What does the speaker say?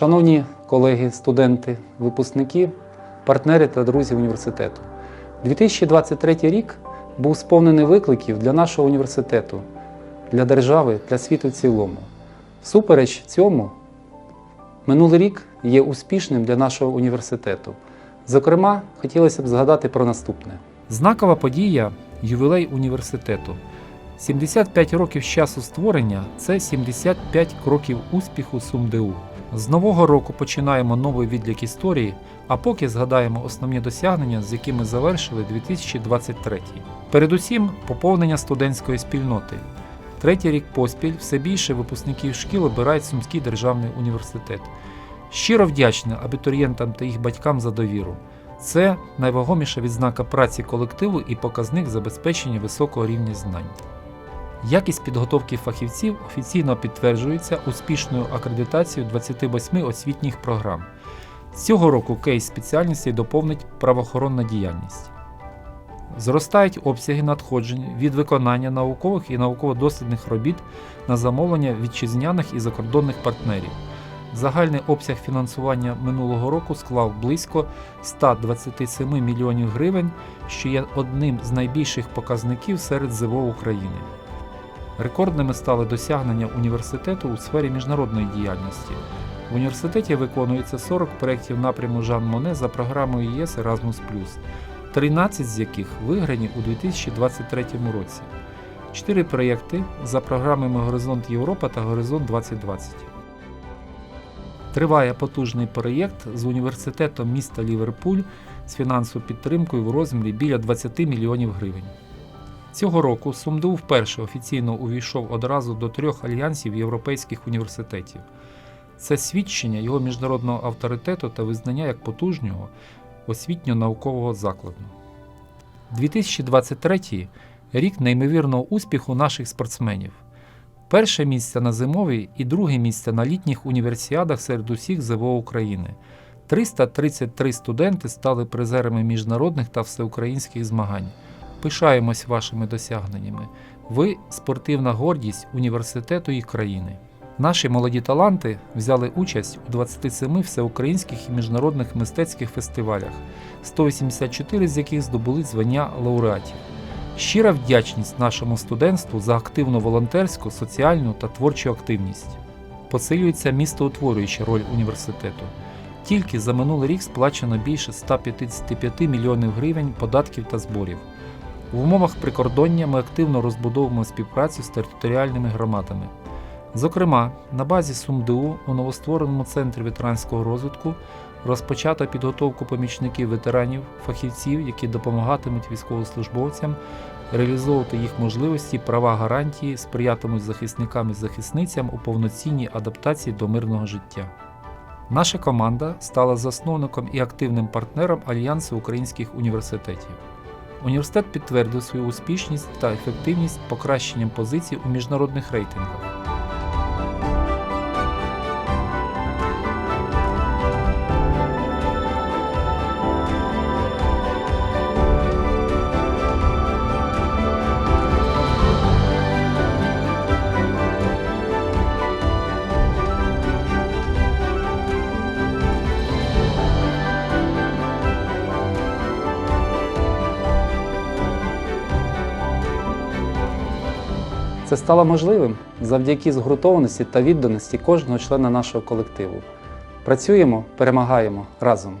Шановні колеги, студенти, випускники, партнери та друзі університету, 2023 рік був сповнений викликів для нашого університету, для держави, для світу в цілому. Всупереч цьому, минулий рік є успішним для нашого університету. Зокрема, хотілося б згадати про наступне. Знакова подія ювілей університету. 75 років з часу створення це 75 кроків успіху СумДУ. З нового року починаємо новий відлік історії, а поки згадаємо основні досягнення, з якими завершили 2023. Передусім, поповнення студентської спільноти. Третій рік поспіль все більше випускників шкіл обирають Сумський державний університет. Щиро вдячний абітурієнтам та їх батькам за довіру. Це найвагоміша відзнака праці колективу і показник забезпечення високого рівня знань. Якість підготовки фахівців офіційно підтверджується успішною акредитацією 28 освітніх програм. Цього року кейс спеціальності доповнить правоохоронна діяльність. Зростають обсяги надходжень від виконання наукових і науково-дослідних робіт на замовлення вітчизняних і закордонних партнерів. Загальний обсяг фінансування минулого року склав близько 127 мільйонів гривень, що є одним з найбільших показників серед ЗВО України. Рекордними стали досягнення університету у сфері міжнародної діяльності. В університеті виконується 40 проєктів напряму Жан Моне за програмою ЄС Erasmus+, 13 з яких виграні у 2023 році, 4 проєкти за програмами Горизонт Європа та Горизонт 2020. Триває потужний проєкт з університетом міста Ліверпуль з фінансовою підтримкою в розмірі біля 20 мільйонів гривень. Цього року СумДУ вперше офіційно увійшов одразу до трьох альянсів європейських університетів. Це свідчення його міжнародного авторитету та визнання як потужнього освітньо-наукового закладу. 2023 рік неймовірного успіху наших спортсменів. Перше місце на зимовій і друге місце на літніх універсіадах серед усіх ЗВО України. 333 студенти стали призерами міжнародних та всеукраїнських змагань. Пишаємось вашими досягненнями. Ви спортивна гордість університету і країни. Наші молоді таланти взяли участь у 27 всеукраїнських і міжнародних мистецьких фестивалях, 184 з яких здобули звання лауреатів. Щира вдячність нашому студентству за активну волонтерську, соціальну та творчу активність. Посилюється містоутворююча роль університету. Тільки за минулий рік сплачено більше 155 мільйонів гривень податків та зборів. В умовах прикордоння ми активно розбудовуємо співпрацю з територіальними громадами. Зокрема, на базі СумДУ у новоствореному центрі ветеранського розвитку розпочато підготовку помічників ветеранів, фахівців, які допомагатимуть військовослужбовцям реалізовувати їх можливості, права гарантії, сприятимуть захисникам і захисницям у повноцінній адаптації до мирного життя. Наша команда стала засновником і активним партнером Альянсу українських університетів. Університет підтвердив свою успішність та ефективність покращенням позицій у міжнародних рейтингах. Це стало можливим завдяки згуртованості та відданості кожного члена нашого колективу. Працюємо, перемагаємо разом.